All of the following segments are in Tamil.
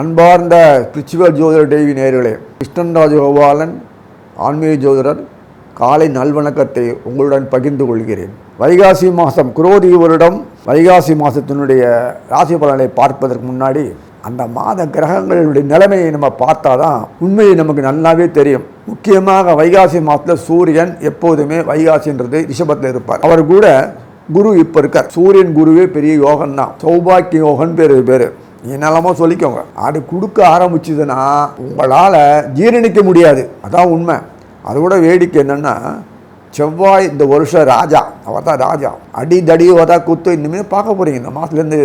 அன்பார்ந்த பிரிச்சுவல் ஜோதிடர் தேவி நேர்களே கிருஷ்ணன்ராஜ் கோபாலன் ஆன்மீக ஜோதிடர் காலை நல்வணக்கத்தை உங்களுடன் பகிர்ந்து கொள்கிறேன். வைகாசி மாதம் குரோதி வருடம் வைகாசி மாதத்தினுடைய ராசி பலனை பார்ப்பதற்கு முன்னாடி அந்த மாத கிரகங்களுடைய நிலைமையை நம்ம பார்த்தா தான் உண்மையை நமக்கு நல்லாவே தெரியும். முக்கியமாக வைகாசி மாதத்தில் சூரியன் எப்போதுமே வைகாசின்றது ரிஷபத்தில் இருப்பார். அவர் கூட குரு இப்போ இருக்கார். சூரியன் குருவே பெரிய யோகன் தான் சௌபாக்கிய யோகன் பேர். பேர் என்னெல்லாமோ சொல்லிக்கோங்க. அது கொடுக்க ஆரம்பிச்சதுன்னா உங்களால் ஜீரணிக்க முடியாது. அதான் உண்மை. அதோட வேடிக்கை என்னென்னா செவ்வாய் இந்த வருஷம் ராஜா அவர் தான் ராஜா. அடி தடி வதா குத்து இனிமேல் பார்க்க போகிறீங்க இந்த மாதத்துலேருந்து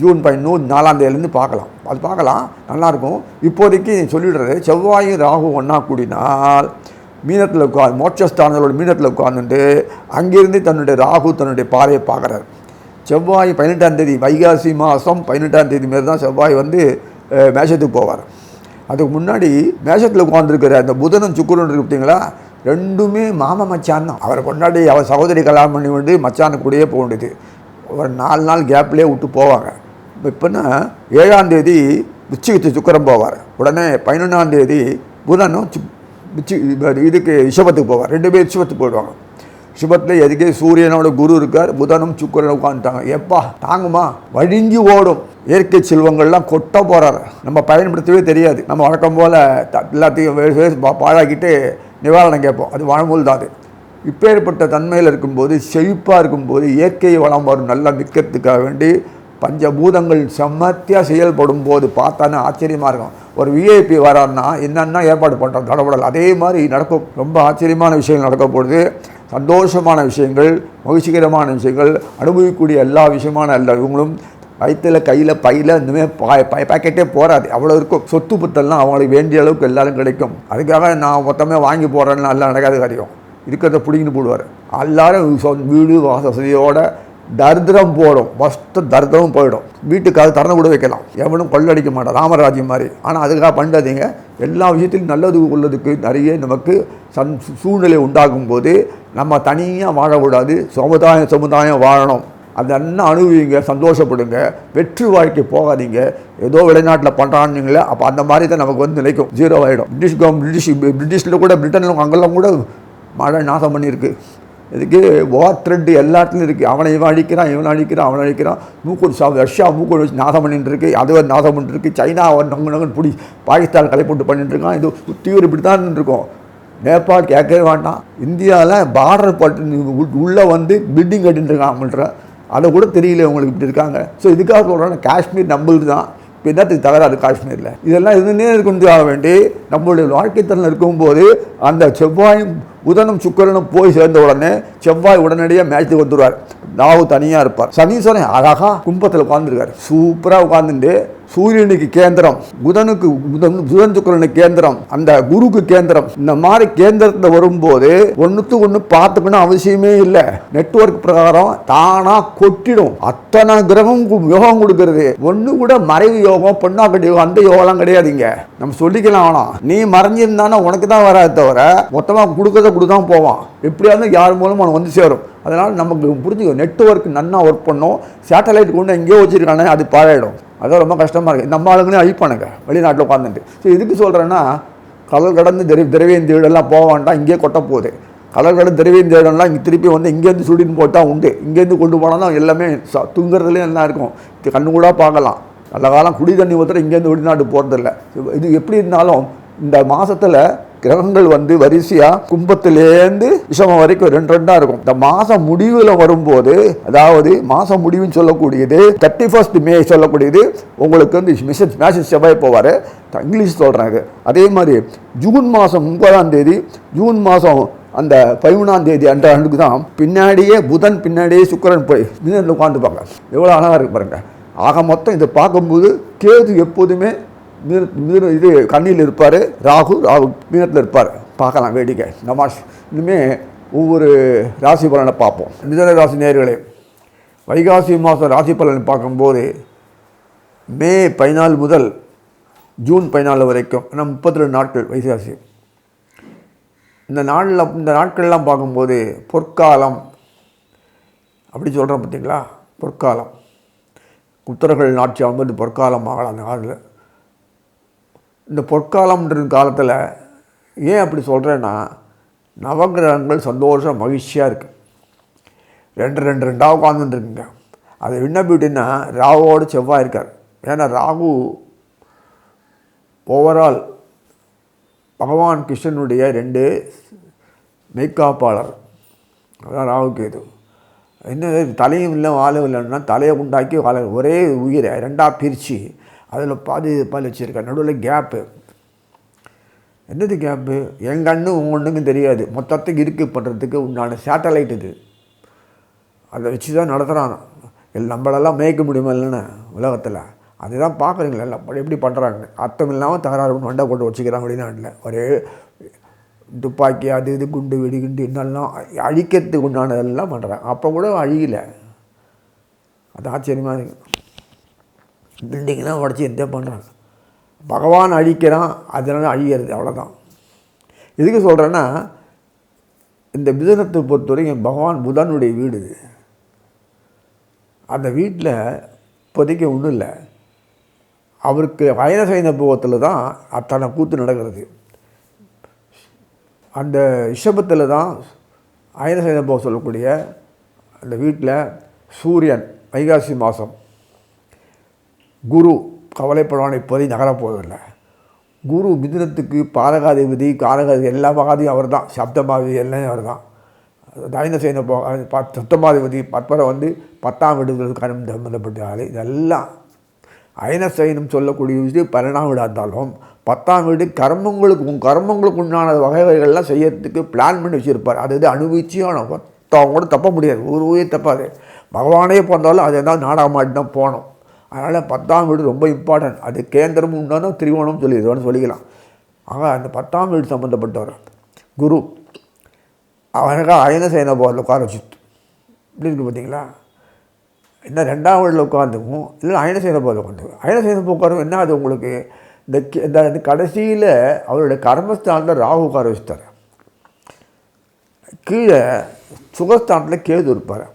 ஜூன் பதினூறு நாலாந்தேதிலேருந்து பார்க்கலாம். அது பார்க்கலாம். நல்லாயிருக்கும் இப்போதைக்கு சொல்லிடுறது செவ்வாயும் ராகு ஒன்றா கூடினால் மீனத்தில் உட்கார் மோட்சஸ்தானத்தோட மீனத்தில் உட்கார்ந்துட்டு அங்கிருந்து தன்னுடைய ராகு தன்னுடைய பாறையை பார்க்குறாரு. செவ்வாய் பதினெட்டாம் தேதி வைகாசி மாதம் பதினெட்டாம் தேதி மாரி தான் செவ்வாய் வந்து மேஷத்துக்கு போவார். அதுக்கு முன்னாடி மேஷத்தில் உட்காந்துருக்கிற அந்த புதனும் சுக்குரன் இருக்கு பார்த்தீங்களா? ரெண்டுமே மாம மச்சான் தான். அவரை கொண்டாடி அவர் சகோதரி கல்யாணம் பண்ணி வந்து மச்சானு கூடயே போக வேண்டியது. ஒரு நாலு நாள் கேப்லேயே விட்டு போவாங்க. இப்போன்னா ஏழாம் தேதி விச்சிகத்து சுக்கரம் போவார். உடனே பதினொன்றாம் தேதி புதனும் இதுக்கு ரிஷபத்துக்கு போவார். ரெண்டு பேர் ரிஷபத்துக்கு போயிடுவாங்க. ரிஷபத்தில் எதுக்கே சூரியனோட குரு இருக்கார் புதனும் சுக்கரன் உட்காந்துட்டாங்க எப்பா தாங்குமா? வழிஞ்சு ஓடும். இயற்கை செல்வங்கள்லாம் கொட்ட போகிறார் நம்ம பயன்படுத்தவே தெரியாது. நம்ம வழக்கம் போல் எல்லாத்தையும் பா- பாழாக்கிட்டு நிவாரணம் கேட்போம். அது வாழ்மூல் தான் அது. இப்பேற்பட்ட தன்மையில் இருக்கும்போது செழிப்பாக இருக்கும்போது இயற்கை வளம் வரும் நல்லா நிற்கிறதுக்காக வேண்டி பஞ்சபூதங்கள் செம்மத்தியாக செயல்படும் போது பார்த்தானே ஆச்சரியமாக இருக்கும். ஒரு விஐபி வரான்னா என்னென்ன ஏற்பாடு பண்ணுறோம் தடபடல். அதே மாதிரி நடக்கும் ரொம்ப ஆச்சரியமான விஷயங்கள் நடக்க சந்தோஷமான விஷயங்கள் மகிழ்ச்சிகரமான விஷயங்கள் அனுபவிக்கக்கூடிய எல்லா விஷயமான எல்லா இவங்களும் வயிற்றில் கையில் பையில் இந்தமாதிரி பாய் பை பாக்கெட்டே போகாது அவ்வளோ இருக்கும். சொத்து புத்தெல்லாம் அவங்களுக்கு வேண்டிய அளவுக்கு எல்லோரும் கிடைக்கும். அதுக்காக நான் மொத்தமே வாங்கி போடுறேன்னு எல்லாம் நடக்காத காரியம். இருக்கிறத பிடிங்கின்னு போடுவார். எல்லாரும் வீடு வாச வசதியோட தரித்திரம் போடும். ஃபஸ்ட்டு தரித்திரமும் போயிடும். வீட்டுக்காக திறந்து கூட வைக்கலாம். எவனும் கொள்ளடிக்க மாட்டான். ராமராஜ்யம் மாதிரி. ஆனால் அதுக்காக பண்ணாதீங்க எல்லா விஷயத்திலும் நல்லது உள்ளதுக்கு நிறைய நமக்கு சன் சூழ்நிலை உண்டாகும் போது நம்ம தனியாக வாழக்கூடாது. சமுதாயம் சமுதாயம் வாழணும். அது என்ன அனுபவிங்க சந்தோஷப்படுங்க. வெற்றி வாழ்க்கை போகாதீங்க. ஏதோ வெளிநாட்டில் பண்ணுறான்னீங்களே அப்போ அந்த மாதிரி தான் நமக்கு வந்து நிலைக்கும். ஜீரோ ஆகிடும் பிரிட்டிஷ் கவர்மெண்ட் பிரிட்டிஷ் பிரிட்டிஷில் கூட பிரிட்டனில் அங்கெல்லாம் கூட மழை நாசம் பண்ணியிருக்கு. இதுக்கு வார் த்ரெட் எல்லாத்துலையும் இருக்குது அவனை இவன் அழிக்கிறான் இவன் அழிக்கிறான் அவனை அழிக்கிறான். மூக்கூர் சா ரஷ்யா மூக்கூர் வச்சு நாசம் பண்ணிட்டு இருக்கு. அது ஒரு நாசம் பண்ணிட்டு இருக்கு. சைனா அவன் நங்கு நகன் பிடி பாகிஸ்தான் கலை போட்டு பண்ணிட்டு இருக்கான். இது தீவிர இப்படி தான் இருக்கும் நேபாள் கேட்கவே வேண்டாம். இந்தியாவில் பார்டர் பட்டு உள்ளே வந்து பில்டிங் கட்டின்னு இருக்கான் அவங்கள்ட்ட. அதை கூட தெரியல உங்களுக்கு இப்படி இருக்காங்க. ஸோ இதுக்காக சொல்கிறேன் காஷ்மீர் நம்மளுக்கு தான். இப்போ என்னத்துக்கு தகராறு காஷ்மீரில்? இதெல்லாம் இருந்துனே கொண்டு ஆக வேண்டி நம்மளுடைய வாழ்க்கை தரம் இருக்கும்போது அந்த செவ்வாயும் புதனும் சுக்கிரனும் போய் சேர்ந்த உடனே செவ்வாய் உடனடியாக மேட்ச்சுக்கு வந்துடுவார் ராகு தனியாக இருப்பார். சனீஸ்வரன் அழகாக கும்பத்தில் உட்காந்துருக்காரு சூப்பராக உட்காந்துட்டு சூரியனுக்கு கேந்திரம் புதனுக்கு புதன் புதன் சுக்கரனுக்கு கேந்திரம் அந்த குருக்கு கேந்திரம். இந்த மாதிரி கேந்திரத்தில் வரும்போது ஒன்றுத்து ஒன்று பார்த்துக்கணும் அவசியமே இல்லை. நெட்வொர்க் பிரகாரம் தானாக கொட்டிடும். அத்தனை கிரகம் கு- யோகம் கொடுக்கறது. ஒன்று கூட மறைவு யோகம் பொண்ணாக்கட்டி யோகம் அந்த யோகம்லாம் கிடையாதுங்க. நம்ம சொல்லிக்கலாம் ஆனால் நீ மறைஞ்சிருந்தானா உனக்கு தான் வராது தவிர மொத்தமாக கொடுக்கறத கொடுத்தான் போவான். எப்படியாவது யார் மூலமும் அவன் வந்து சேரும். அதனால் நமக்கு புரிஞ்சுக்கோ நெட்ஒர்க் நன்னா ஒர்க் பண்ணும். சேட்டலைட் கொண்டு எங்கேயோ வச்சுருக்கானே அது பாழாயிடும். அதான் ரொம்ப கஷ்டமாக இருக்குது நம்ம ஆளுங்களே அழிப்பானுங்க வெளிநாட்டில் உட்காந்துட்டு ஸோ இதுக்கு சொல்கிறேன்னா கடல் கடந்து திர திரவியந்தீடெல்லாம் போக வேண்டாம் இங்கேயே கொட்ட போகுது. கடல் கடந்து திரவியந்தீடெல்லாம் இங்கே திருப்பி வந்து இங்கேருந்து சுடின்னு போட்டால் உண்டு. இங்கேருந்து கொண்டு போனால் தான் எல்லாமே ச தூங்குறதுலேயும் எல்லாம் இருக்கும். கண்ணு கூட பார்க்கலாம். நல்ல காலம் குடி தண்ணி ஊற்றுற இங்கேருந்து வெளிநாட்டு போகிறதில்ல இது எப்படி இருந்தாலும் இந்த மாதத்தில் கிரகங்கள் வந்து வரிசையாக கும்பத்திலேருந்து விஷமம் வரைக்கும் ரெண்டு ரெண்டாக இருக்கும். இந்த மாதம் முடிவில் வரும்போது அதாவது மாதம் முடிவுன்னு சொல்லக்கூடியது தேர்ட்டி ஃபர்ஸ்ட் மே சொல்லக்கூடியது உங்களுக்கு வந்து மிஷன் மேசேஜ் செவ்வாய் போவார். இங்கிலீஷ் சொல்கிறேன் இது அதே மாதிரி ஜூன் மாதம் முப்பதாம் தேதி ஜூன் மாதம் அந்த பதிமூணாம் தேதி அன்ற ஆண்டுக்கு தான் பின்னாடியே புதன் பின்னாடியே சுக்கரன் போய் உட்காந்துப்பாங்க எவ்வளோ அழகாக இருக்கு பாருங்க. ஆக மொத்தம் இதை பார்க்கும்போது கேது எப்போதுமே மீன மீன இது கண்ணியில் இருப்பார் ராகு ராகு மீனத்தில் இருப்பார். பார்க்கலாம் வேடிக்கை. நமாஷ் இனிமே ஒவ்வொரு ராசி பலனை பார்ப்போம். மிதன ராசி நேர்களே வைகாசி மாதம் ராசி பலனை பார்க்கும்போது மே பதினாலு முதல் ஜூன் பதினாலு வரைக்கும் ஏன்னா முப்பத்தி ரெண்டு நாட்கள் வைகாசி. இந்த நாளில் இந்த நாட்கள்லாம் பார்க்கும்போது பொற்காலம் அப்படி சொல்கிறேன் பார்த்தீங்களா? பொற்காலம். புத்தர்கள் நாட்சி வந்து பொற்காலம் ஆகலாம் அந்த காலத்தில். இந்த பொற்காலம்ன்ற காலத்தில் ஏன் அப்படி சொல்கிறேன்னா நவகிரகங்கள் சந்தோஷம் மகிழ்ச்சியாக இருக்குது ரெண்டு ரெண்டு ரெண்டாக உட்காந்துருக்குங்க அது என்ன பியூட்டின்னா ராகுவோடு செவ்வாய் இருக்கார். ஏன்னா ராகு ஓவரால் பகவான் கிருஷ்ணனுடைய ரெண்டு மெய்காப்பாளர் அதான் ராகு கேது. என்ன தலையும் இல்லை வாழும் இல்லைன்னா தலையை உண்டாக்கி வாழ ஒரே உயிரை ரெண்டாக பிரித்து அதில் பாதி பால் வச்சுருக்கேன். நடுவில் கேப்பு என்னது கேப்பு என் கண்ணு உங்கள் ஒன்றுக்கும் தெரியாது. மொத்தத்துக்கு இருக்கு பண்ணுறதுக்கு உண்டான சேட்டலைட் இது. அதை வச்சு தான் நடத்துகிறான் நம்மளெல்லாம் மேய்க்க முடியுமா இல்லைன்னு உலகத்தில். அதுதான் பார்க்குறீங்களா எல்லாம் எப்படி பண்ணுறாங்க அர்த்தம் இல்லாமல் தகராறு வண்டை போட்டு வச்சுக்கிறாங்க வெளிநாட்டில். ஒரே துப்பாக்கி அது இது குண்டு வெடி குண்டு என்னெல்லாம் அழிக்கிறதுக்கு உண்டானதெல்லாம் பண்ணுறாங்க அப்போ கூட அழியலை. அது ஆச்சரியமாக இருக்குது பில்டிங்லாம் உடச்சி எந்த பண்ணுறாங்க. பகவான் அழிக்கிறான் அதனால் அழிகிறது அவ்வளோதான் எதுக்கு சொல்கிறேன்னா இந்த மிதனத்தை பொறுத்தவரைக்கும் பகவான் புதனுடைய வீடு. இது அந்த வீட்டில் இப்போதைக்கு ஒன்றும் இல்லை. அவருக்கு அயன போகத்தில் தான் அத்தனை கூத்து நடக்கிறது. அந்த ரிஷபத்தில் தான் அயனசைன போக சொல்லக்கூடிய அந்த வீட்டில் சூரியன் வைகாசி மாதம் குரு கவலைப்படுவான் இப்போதை நகரப்போவதில்லை குரு மிதுனத்துக்கு பாரகாதிபதி காரகாதி எல்லா மகாதியும் அவர் தான் சப்தமாதி எல்லாமே அவர் தான் தைனசேன போ சப்தமாதிபதி பத்மரை வந்து பத்தாம் வீடுகள் கரம் சம்மந்தப்பட்ட ஆள். இதெல்லாம் அயனசைனம் சொல்லக்கூடிய விஷயம் பன்னெண்டாம் வீடாக இருந்தாலும் பத்தாம் வீடு கர்மங்களுக்கு உன் கர்மங்களுக்கு உண்டான வகை வகைகள்லாம் செய்யறதுக்கு பிளான் பண்ணி வச்சுருப்பார். அது இது அனுபவிச்சு ஆனால் கூட தப்ப முடியாது. ஒரு ஊரே தப்பாது. பகவானே பிறந்தாலும் அது எதாவது நாடகமாட்டி தான் போகணும். அதனால் பத்தாம் வீடு ரொம்ப இம்பார்ட்டன்ட் அது கேந்திரமும் உண்டானோ திரிவோணம் சொல்லிடுவோன்னு சொல்லிக்கலாம். ஆக அந்த பத்தாம் வீடு சம்மந்தப்பட்டவர் குரு. அவனுக்காக அயன சேன போரில் உட்கார வச்சு இப்படி இருக்கு பார்த்தீங்களா? என்ன ரெண்டாம் வீட்டில் உட்காந்துக்கும் இல்லை அயன சேன போரில் உட்காந்து அயன சேன உட்காரும் என்ன அது உங்களுக்கு? இந்த இந்த இந்த கடைசியில் அவருடைய கர்மஸ்தானத்தில் ராகு உட்கார வச்சுட்டார். கீழே சுகஸ்தானத்தில் கேது இருப்பார்.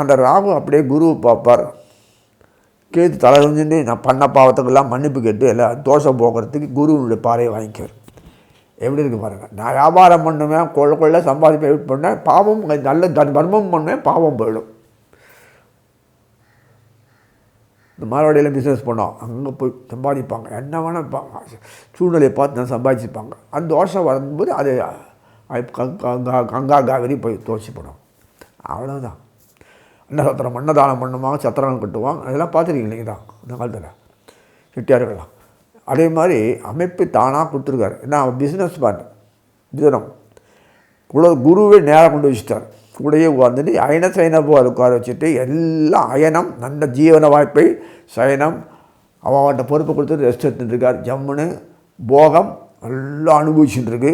அந்த ராகு அப்படியே குருவை பார்ப்பார். கேட்டு தலை செஞ்சுட்டு நான் பண்ண பாவத்துக்கெல்லாம் மன்னிப்பு கேட்டு எல்லாம் தோஷம் போக்குறதுக்கு குருவினுடைய பாறையை வாங்கிக்குவார் எப்படி இருக்கு பாருங்கள் நான் வியாபாரம் பண்ணுவேன் கொள்ள கொள்ள சம்பாதிப்பேன் பண்ணேன் பாவம் நல்ல தன் தர்மம் பண்ணுவேன் பாவம் போயிடும். இந்த மாரவாடியில் பிஸ்னஸ் பண்ணோம் அங்கே போய் சம்பாதிப்பாங்க. என்ன வேணால் சூழ்நிலையை பார்த்து நான் சம்பாதிச்சுப்பாங்க. அந்த தோஷம் வரும்போது அது கங்கா கங்கா காவிரி போய் தோசிப்படும் அவ்வளோதான் அன்னசத்திரம் அன்னதானம் பண்ணுவாங்க சத்திரம் கட்டுவாங்க. அதெல்லாம் பார்த்துருக்கீங்க நீங்கள் தான் இந்த காலத்தில். செட்டியார்கள்லாம். அதே மாதிரி அமைப்பு தானாக கொடுத்துருக்காரு. ஏன்னா பிஸ்னஸ் மேன் தினம். குல குருவே நேராக கொண்டு வச்சுட்டார். கூடயே உட்காந்துட்டு அயன சைனப்போ உட்கார வச்சுட்டு எல்லாம் அயனம் நல்ல ஜீவன வாய்ப்பை சயனம். அவன்கிட்ட பொறுப்பு கொடுத்துட்டு ரெஸ்ட் எடுத்துட்டுருக்கார் ஜம்முன்னு போகம் நல்லா அனுபவிச்சுட்டுருக்கு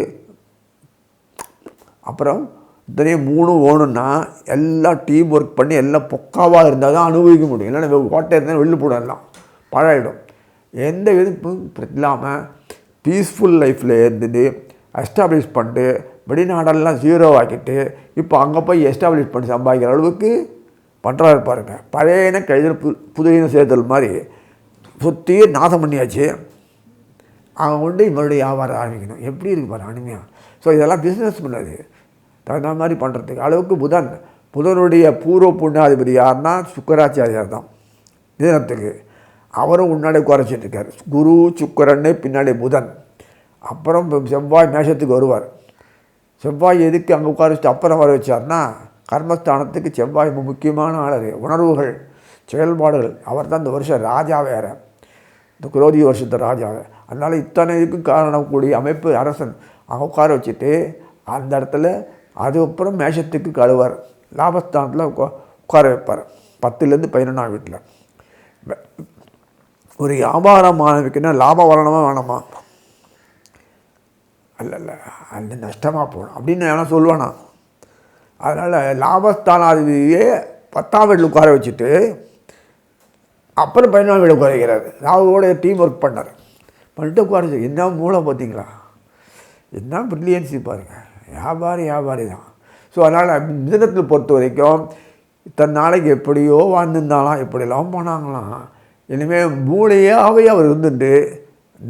அப்புறம் இத்தனையும் மூணு ஓணுன்னா எல்லாம் டீம் ஒர்க் பண்ணி எல்லாம் பொக்காவாக இருந்தால் தான் அனுபவிக்க முடியும். இல்லைன்னா கோட்டை இருந்தால் வெளில போடலாம் எல்லாம் பழகிடும். எந்த விதமும் இல்லாமல் பீஸ்ஃபுல் லைஃப்பில் இருந்துட்டு எஸ்டாப்ளிஷ் பண்ணிட்டு வெளிநாடெல்லாம் ஜீரோ ஆக்கிட்டு இப்போ அங்கே போய் எஸ்டாப்ளிஷ் பண்ணி சம்பாதிக்கிற அளவுக்கு பண்ணுறாரு பாருங்க. பழையன கழிதல் பு புதியன சேர்த்தல் மாதிரி சுற்றி நாசம் பண்ணியாச்சு. அவங்க கொண்டு மறுபடியும் வியாபாரம் ஆரம்பிக்கணும். எப்படி இருக்கு பாரு அனிமையாக ஸோ இதெல்லாம் பிஸ்னஸ் பண்ணது தகுந்த மாதிரி பண்ணுறதுக்கு அளவுக்கு புதன். புதனுடைய பூர்வ புண்ணியாதிபதி யாருன்னா சுக்கராச்சாரியார் தான். தினத்துக்கு. அவரும் முன்னாடி குறைச்சிட்ருக்கார் குரு சுக்கரன்னு பின்னாடி புதன். அப்புறம் செவ்வாய் மேஷத்துக்கு வருவார். செவ்வாய் எதுக்கு அங்கே உட்கார வச்சுட்டு அப்புறம் வர வச்சார்னா கர்மஸ்தானத்துக்கு செவ்வாய் ரொம்ப முக்கியமான ஆளர் உணர்வுகள் செயல்பாடுகள். அவர் தான் இந்த வருஷம் ராஜா வேற. இந்த குரோதி வருஷத்து ராஜாவை அதனால் இத்தனை இதுக்கும் காரணக்கூடிய அமைப்பு அரசன். அவங்க உட்கார வச்சுட்டு அந்த இடத்துல அதுக்கப்புறம் மேஷத்துக்கு கழுவார். லாபஸ்தானத்தில் உட்கார வைப்பார். பத்துலேருந்து பதினொன்றாம் வீட்டில் ஒரு வியாபாரம் ஆரம்பிக்கணும்னா லாபம் வரணுமா வேணாமா? அல்ல இல்லை அது நஷ்டமாக போகணும். அப்படின்னு எவனா சொல்லுவானா? அதனால் லாபஸ்தானாதிபதியே பத்தாம் வீட்டில் உட்கார வச்சுட்டு அப்புறம் பதினாலு வீடு உட்கார வைக்கிறார். ராகுவோட டீம் ஒர்க் பண்ணார். பண்ணிட்டு உட்கார என்ன மூளை பார்த்தீங்களா? என்ன ப்ரில்லியன்சி பாருங்கள் வியாபாரி வியாபாரி தான். ஸோ அதனால் மிதனத்தில் பொறுத்த வரைக்கும் இத்தனை நாளைக்கு எப்படியோ வாழ்ந்துருந்தாலாம் எப்படியெல்லாம் போனாங்களாம். இனிமேல் மூளையாகவே அவர் இருந்துட்டு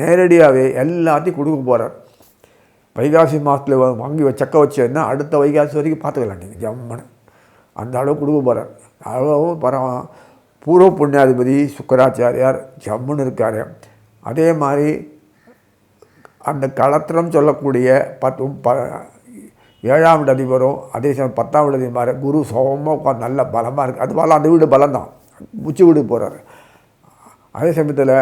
நேரடியாகவே எல்லாத்தையும் கொடுக்க போகிறார் வைகாசி மாதத்தில் வாங்கி சக்க வச்சேன்னா அடுத்த வைகாசி வரைக்கும் பார்த்துக்கலாம் நீங்கள் ஜம்மனு அந்த அளவு கொடுக்க போகிறார் அளவும் பரவாயில்ல பூர்வ புண்ணியாதிபதி சுக்கராச்சாரியார் ஜம்முன்னு இருக்கார். அதே மாதிரி அந்த களத்திரம் சொல்லக்கூடிய பத்து ப ஏழாம் வீடு அதிபரும் அதே சமயம் பத்தாம் வீடு அதிபர் குரு சோகமாக உட்காந்து நல்ல பலமாக இருக்குது அது பலம் அந்த வீடு பலம் தான் உச்சி வீடு போகிறாரு அதே சமயத்தில்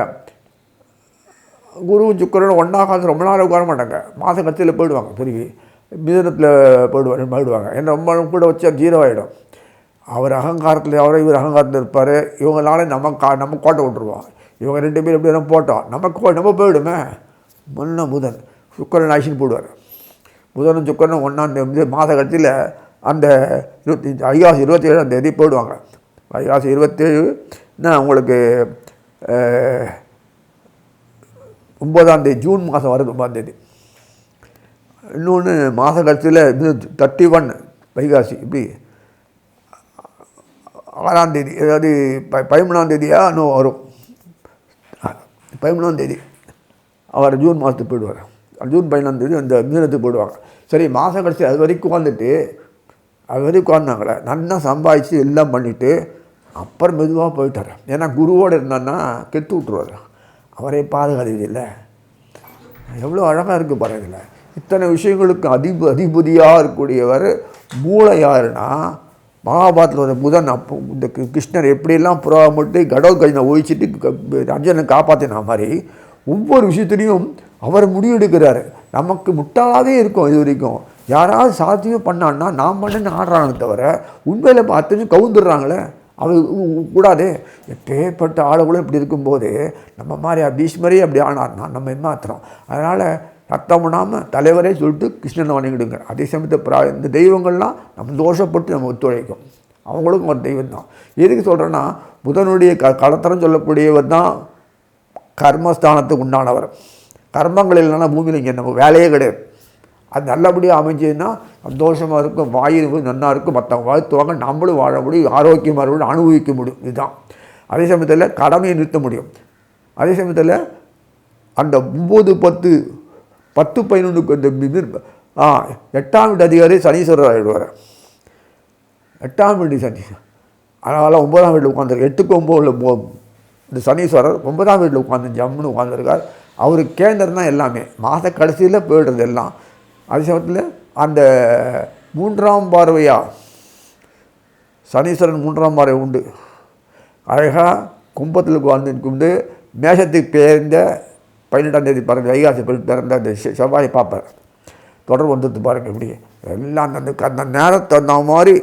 குரு சுக்கரன் ஒன்றா காசு ரொம்ப நாள் உட்கார மாட்டாங்க. மாத கட்சியில் போயிடுவாங்க பெருகி. மிதனத்தில் போயிடுவாங்க போயிடுவாங்க ஏன்னா ரொம்ப கூட வச்சா ஜீரோ ஆகிடும் அவர் அகங்காரத்தில் அவரை இவர் அகங்காரத்தில் இருப்பார். இவங்களால நம்ம கா நம்ம கோட்டை விட்டுருவோம். இவங்க ரெண்டு பேரும் எப்படி நம்ம போட்டோம். நம்ம கோ நம்ம போயிடுமே. முன்ன புதன் சுக்கரன் ஆசின்னு போடுவார். புதனும் சுக்கரனும் ஒன்றாம் மாத கட்சியில் அந்த இருபத்தி ஐகாசி இருபத்தி ஏழாம் தேதி போயிடுவாங்க ஐகாசி இருபத்தேழு உங்களுக்கு ஒம்பதாம் தேதி ஜூன் மாதம் வருது ஒன்பதாம் தேதி. இன்னொன்று மாத கடைசியில் இது தேர்ட்டி ஒன் வைகாசி இப்படி. ஆறாம் தேதி அதாவது ப பதிமூணாம் தேதியாக இன்னும் வரும். பதிமூணாம் தேதி அவர் ஜூன் மாதத்துக்கு போயிடுவார். ஜூன் பதினாம் தேதி அந்த மீனத்துக்கு போடுவாங்க. சரி மாதம் கடைசி அது வரைக்கும் உட்காந்துட்டு அது வரைக்கும் உட்காந்தாங்களே நல்லா சம்பாதிச்சு எல்லாம் பண்ணிவிட்டு அப்புறம் மெதுவாக போயிட்டார் ஏன்னா குருவோடு இருந்தான்னா கெத்து விட்ருவார் அவரே பாதுகாதீது இல்லை எவ்வளோ அழகாக இருக்குது பாருங்கள் இத்தனை விஷயங்களுக்கு அதிப அதிபதியாக இருக்கக்கூடியவர் மூளை யாருன்னா மகாபாரத்தில் ஒரு புதன் அப்போ இந்த கிருஷ்ணர் எப்படியெல்லாம் புறாமட்டு கடவுள் கையினை ஒழிச்சிட்டு க- காப்பாற்றின மாதிரி ஒவ்வொரு விஷயத்துலையும் அவர் முடிவெடுக்கிறாரு. நமக்கு முட்டாளாவே இருக்கும் இது வரைக்கும் யாராவது சாத்தியம் பண்ணான்னா நான் பண்ணு ஆடுறாங்க தவிர உண்மையில் பார்த்துன்னு கவுந்துடுறாங்களே. அவர் கூடாதே. எப்பேற்பட்ட ஆளுகளும் இப்படி இருக்கும்போது நம்ம மாதிரி பீஷ்மரே அப்படி ஆனார்னா நம்ம ஏமாத்துறோம். அதனால் ரத்தம் விடாமல் தலைவரே சொல்லிட்டு கிருஷ்ணனை வணங்கிடுங்க. அதே சமயத்தை பிரா இந்த தெய்வங்கள்லாம் நம்ம தோஷப்பட்டு நம்ம ஒத்துழைக்கும். அவங்களுக்கும் ஒரு தெய்வம் தான். எதுக்கு சொல்கிறேன்னா புதனுடைய க களத்திரம் சொல்லக்கூடியவர் தான் கர்மஸ்தானத்துக்கு உண்டானவர். கர்மங்கள் இல்லைன்னா பூமியில் இங்கே நம்ம வேலையே கிடையாது. அது நல்லபடியாக அமைஞ்சதுன்னா சந்தோஷமாக இருக்கும் வாயு நன்னா இருக்கும் மற்றவங்க வாழ்த்துவாங்க நம்மளும் வாழ முடியும் ஆரோக்கியமாக இருக்கணும் அனுபவிக்க முடியும். இதுதான். அதே சமயத்தில் கடமையை நிறுத்த முடியும். அதே சமயத்தில் அந்த ஒம்பது பத்து பத்து பதினொன்றுக்கு இந்த ஆ எட்டாம் வீட்டு அதிகாரி சனீஸ்வரர் ஆகிடுவார் எட்டாம் வீடு சனி அதனால் ஒன்பதாம் வீட்டில் உட்காந்துருக்கு எட்டுக்கு ஒம்பது போ இந்த சனீஸ்வரர் ஒன்பதாம் வீட்டில் உட்காந்து ஜம்முன்னு உட்காந்துருக்கார் அவர் கேந்தர் தான் எல்லாமே. மாத கடைசியில் போயிடுறது எல்லாம். அதே சமயத்தில் அந்த மூன்றாம் பார்வையா? சனீஸ்வரன் மூன்றாம் பார்வை உண்டு. அழகாக கும்பத்தில் வாழ்ந்து கும்பிட்டு மேஷத்துக்கு பேர்ந்த பதினெட்டாம் தேதி பிறந்த வைகாசி பிறந்த அந்த செவ்வாயை பார்ப்பார். தொடர்பு வந்துட்டு பாருங்கள் இப்படி எல்லாம் அந்த அந்த நேரத்தை அந்த மாதிரி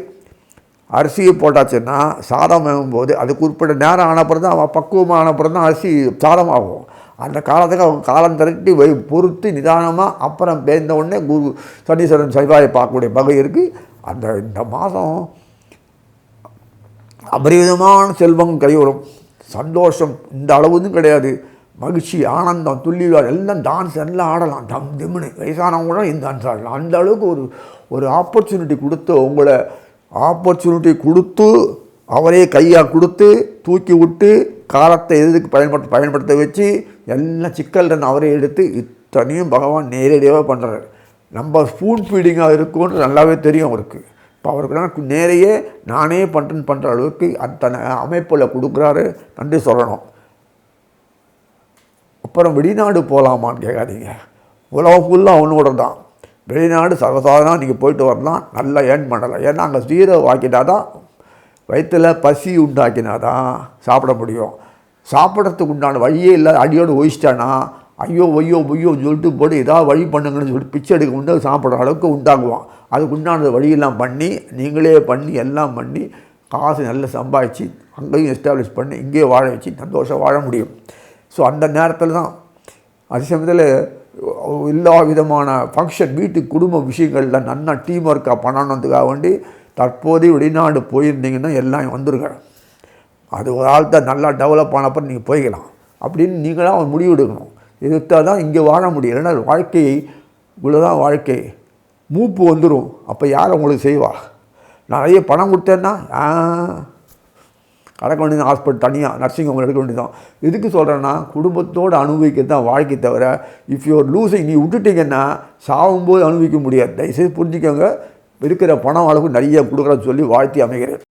அரிசியை போட்டாச்சுன்னா சாதம் போது அதுக்கு குறிப்பிட்ட நேரம் ஆனப்புறம் தான் அவன் பக்குவமாக ஆனப்புறம் தான் அரிசி சாதமாகும். அந்த காலத்துக்கு அவங்க காலம் திரட்டி வை பொறுத்து நிதானமாக அப்புறம் பேர்ந்த உடனே குரு சனீஸ்வரன் செவ்வாயை பார்க்கக்கூடிய வகை இருக்குது அந்த இந்த மாதம் அபரிவிதமான செல்வம் கைவரும் சந்தோஷம் இந்த அளவுன்னு கிடையாது. மகிழ்ச்சி ஆனந்தம் துள்ளிவார் எல்லாம் டான்ஸ் எல்லாம் ஆடலாம். தம் திம்னு வயசானவங்க கூட இந்த டான்ஸ் ஆடலாம்? அந்த அளவுக்கு ஒரு ஒரு ஆப்பர்ச்சுனிட்டி கொடுத்து உங்களை ஆப்பர்ச்சுனிட்டி கொடுத்து அவரே கையாக கொடுத்து தூக்கி விட்டு காலத்தை எதுக்கு பயன்படுத்த பயன்படுத்த வச்சு எல்லாம் சிக்கல்டன் அவரே எடுத்து இத்தனையும் பகவான் நேரடியாகவே பண்ணுறாரு. நம்ம ஸ்பூன் ஃபீடிங்காக இருக்கும்னு நல்லாவே தெரியும் அவருக்கு. இப்போ அவருக்கு நேரையே நானே பண்ணுறேன்னு பண்ணுற அளவுக்கு அத்தனை அமைப்பில் கொடுக்குறாரு. நன்றி சொல்லணும். அப்புறம் வெளிநாடு போகலாமான்னு கேட்காதீங்க. உலகம் ஃபுல்லாக அவனோட தான். வெளிநாடு சர்வசாதாரணம் நீங்கள் போயிட்டு வரலாம். நல்லா ஏர்ன் பண்ணலாம். ஏன்னா அங்கே ஜீரோ ஆக்கிட்டா தான் வயிற்றில் பசி உண்டாக்கினா தான் சாப்பிட முடியும். சாப்பிட்றதுக்கு உண்டான வழியே இல்லை அடியோடு ஒழிச்சிட்டானா ஐயோ ஒய்யோ ஐயோ சொல்லிட்டு போட்டு ஏதாவது வழி பண்ணுங்கன்னு சொல்லிட்டு பிச்சை எடுக்க உண்டு சாப்பிட்ற அளவுக்கு உண்டாகுவான். அதுக்கு உண்டான வழியெல்லாம் பண்ணி நீங்களே பண்ணி எல்லாம் பண்ணி காசு நல்லா சம்பாதிச்சு அங்கேயும் எஸ்டாப்ளிஷ் பண்ணி இங்கேயே வாழ வச்சு சந்தோஷம் வாழ முடியும். ஸோ அந்த நேரத்தில் தான் அதே சமயத்தில் எல்லா விதமான ஃபங்க்ஷன் வீட்டு குடும்ப விஷயங்களில் நன்னா டீம் ஒர்க்காக பண்ணணுன்றதுக்காக வேண்டி தற்போதைய வெளிநாடு போயிருந்தீங்கன்னா எல்லாம் வந்துருக்கேன் அது ஒரு ஆள் தான் நல்லா டெவலப் ஆனப்போ நீங்கள் போய்க்கலாம். அப்படின்னு நீங்களாம் ஒரு முடிவு எடுக்கணும். எடுத்தால் தான் இங்கே வாழ முடியும். ஏன்னா வாழ்க்கையை இவ்வளோதான் வாழ்க்கை. மூப்பு வந்துடும் அப்போ யார் உங்களுக்கு செய்வா? நிறைய பணம் கொடுத்தேன்னா ஆ கடக்க வேண்டியது ஹாஸ்பிட்டல் தனியாக நர்சிங் ஹோம் எடுக்க வேண்டியதான் எதுக்கு சொல்கிறேன்னா குடும்பத்தோடு அனுபவிக்க தான் வாழ்க்கை தவிர இஃப் யூர் லூசிங் நீ விட்டுட்டீங்கன்னா சாகும்போது அனுபவிக்க முடியாது. தயவுசெய்து புரிஞ்சுக்கோங்க. இருக்கிற பணம் அளவுக்கு நிறைய கொடுக்குறேன்னு சொல்லி வாழ்த்தி அமைகிறேன்.